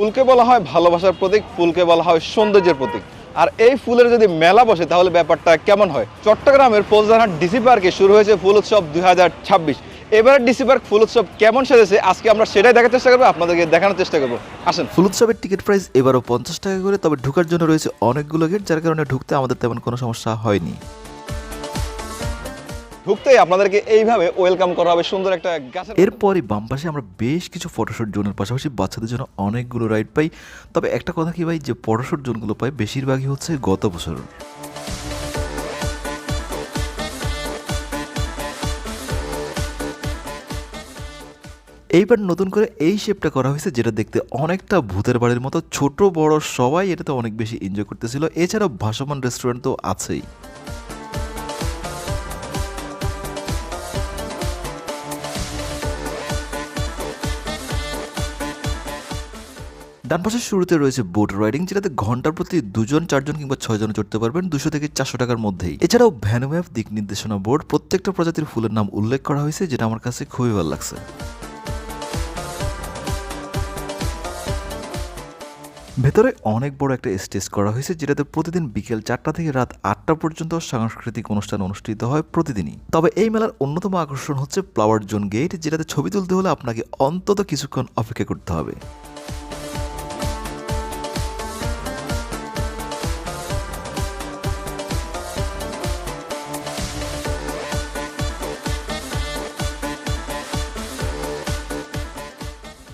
ফুলকে বলা হয় ভালোবাসার প্রতীক, ফুলকে বলা হয় সৌন্দর্যের প্রতীক। আর এই ফুলের যদি মেলা বসে, তাহলে ব্যাপারটা কেমন হয়? চট্টগ্রামের পোজদারহাট ডিসি পার্কে শুরু হয়েছে ফুল উৎসব দুই হাজার ছাব্বিশ। এবারে ডিসি পার্ক ফুল উৎসব কেমন সেজেছে, আজকে আমরা সেটাই দেখার চেষ্টা করব, আপনাদেরকে দেখানোর চেষ্টা করব। আসেন। ফুল উৎসবের টিকিট প্রাইস এবারও পঞ্চাশ টাকা করে, তবে ঢোকার জন্য রয়েছে অনেকগুলো গেট যার কারণে ঢুকতে আমাদের তেমন কোনো সমস্যা হয়নি। ঢুকতেই আপনাদেরকে এইভাবে ওয়েলকাম করা হবে সুন্দর একটা গাছের এরপরই বাম পাশে আমরা বেশ কিছু ফটোশুট জোনের পাশাপাশি বাচ্চাদের জন্য অনেকগুলো রাইড পাই। তবে একটা কথা কি ভাই, যে ফটোশুট জোনগুলো পাই বেশিরভাগই হচ্ছে গত বছর এইবার নতুন করে এই শেপটা করা হয়েছে, যেটা দেখতে অনেকটা ভূতের বাড়ির মতো। ছোট, বড় সবাই এটাতে অনেক বেশি এনজয় করতেছিল। এছাড়াও ভাসমান রেস্টুরেন্ট তো আছেই। ডান পাশের শুরুতে রয়েছে বোট রাইডিং যেটাতে ঘণ্টার প্রতি দুজন, চারজন কিংবা ছয়জন চড়তে পারবেন দুশো থেকে চারশো টাকার মধ্যেই। এছাড়াও ভ্যানম্যাপ দিক নির্দেশনা বোর্ড প্রত্যেকটা প্রজাতির ফুলের নাম উল্লেখ করা হয়েছে, যেটা আমার কাছে খুবই ভালো লাগছে। ভেতরে অনেক বড় একটা স্টেজ করা হয়েছে, যেটাতে প্রতিদিন বিকেল চারটা থেকে রাত আটটা পর্যন্ত সাংস্কৃতিক অনুষ্ঠান অনুষ্ঠিত হয় প্রতিদিনই। তবে এই মেলার অন্যতম আকর্ষণ হচ্ছে ফ্লাওয়ার জোন গেট যেটাতে ছবি তুলতে হলে আপনাকে অন্তত কিছুক্ষণ অপেক্ষা করতে হবে।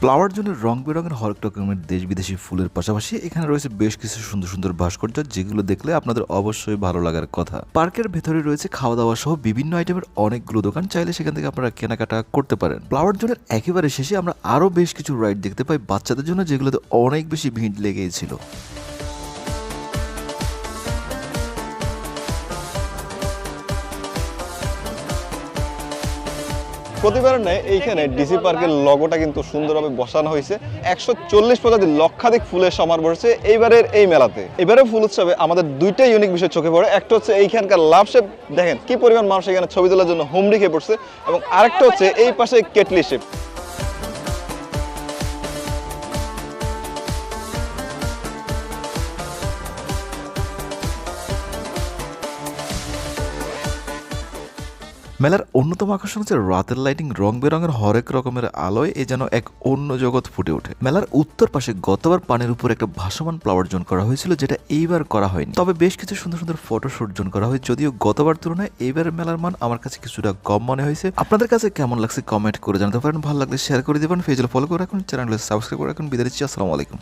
ফ্লাওয়ার জোনের রং বেরঙের হরেক রকমের দেশ বিদেশি ফুলের পাশাপাশি এখানে রয়েছে বেশ কিছু সুন্দর সুন্দর ভাস্কর্য, যেগুলো দেখলে আপনাদের অবশ্যই ভালো লাগার কথা। পার্কের ভেতরে রয়েছে খাওয়া দাওয়া সহ বিভিন্ন আইটেমের অনেকগুলো দোকান, চাইলে সেখান থেকে আপনারা কেনাকাটা করতে পারেন। ফ্লাওয়ার জোনের একেবারে শেষে আমরা আরও বেশ কিছু রাইড দেখতে পাই বাচ্চাদের জন্য, যেগুলোতে অনেক বেশি ভিড় লেগেছিল প্রতিবারের নেয় এইখানে ডিসি পার্কের লগোটা কিন্তু সুন্দরভাবে বসানো হয়েছে। একশো চল্লিশ প্রজাতির লক্ষাধিক ফুলের সমার বসেছে এইবারের এই মেলাতে। এবারে ফুল উৎসবে আমাদের দুইটাই ইউনিক বিষয় চোখে পড়ে। একটা হচ্ছে এইখানকার লাভ শেপ। দেখেন কি পরিমাণ মানুষ এখানে ছবি তোলার জন্য হুমড়ি খেয়ে পড়ছে। এবং আরেকটা হচ্ছে এই পাশে কেটলি শেপ। মেলার অন্যতম আকর্ষণ হচ্ছে রাতের লাইটিং রং বেরঙের হরেক রকমের আলোয় এ যেন এক অন্য জগৎ ফুটে ওঠে। মেলার উত্তর পাশে গতবার পানির উপর একটা ভাসমান ফ্লাওয়ার জোন করা হয়েছিল, যেটা এইবার করা হয়নি। তবে বেশ কিছু সুন্দর সুন্দর ফটোশুট জোন করা হয় যদিও গতবার তুলনায় এইবার মেলার মান আমার কাছে কিছুটা কম মনে হয়েছে। আপনাদের কাছে কেমন লাগছে কমেন্ট করে জানাতে পারেন, ভালো লাগলে শেয়ার করে দেবেন। ফেজলে ফলো করে রাখুন চ্যানেলে সাবস্ক্রাইব করে রাখুন। বিদায় আসসালামু আলাইকুম।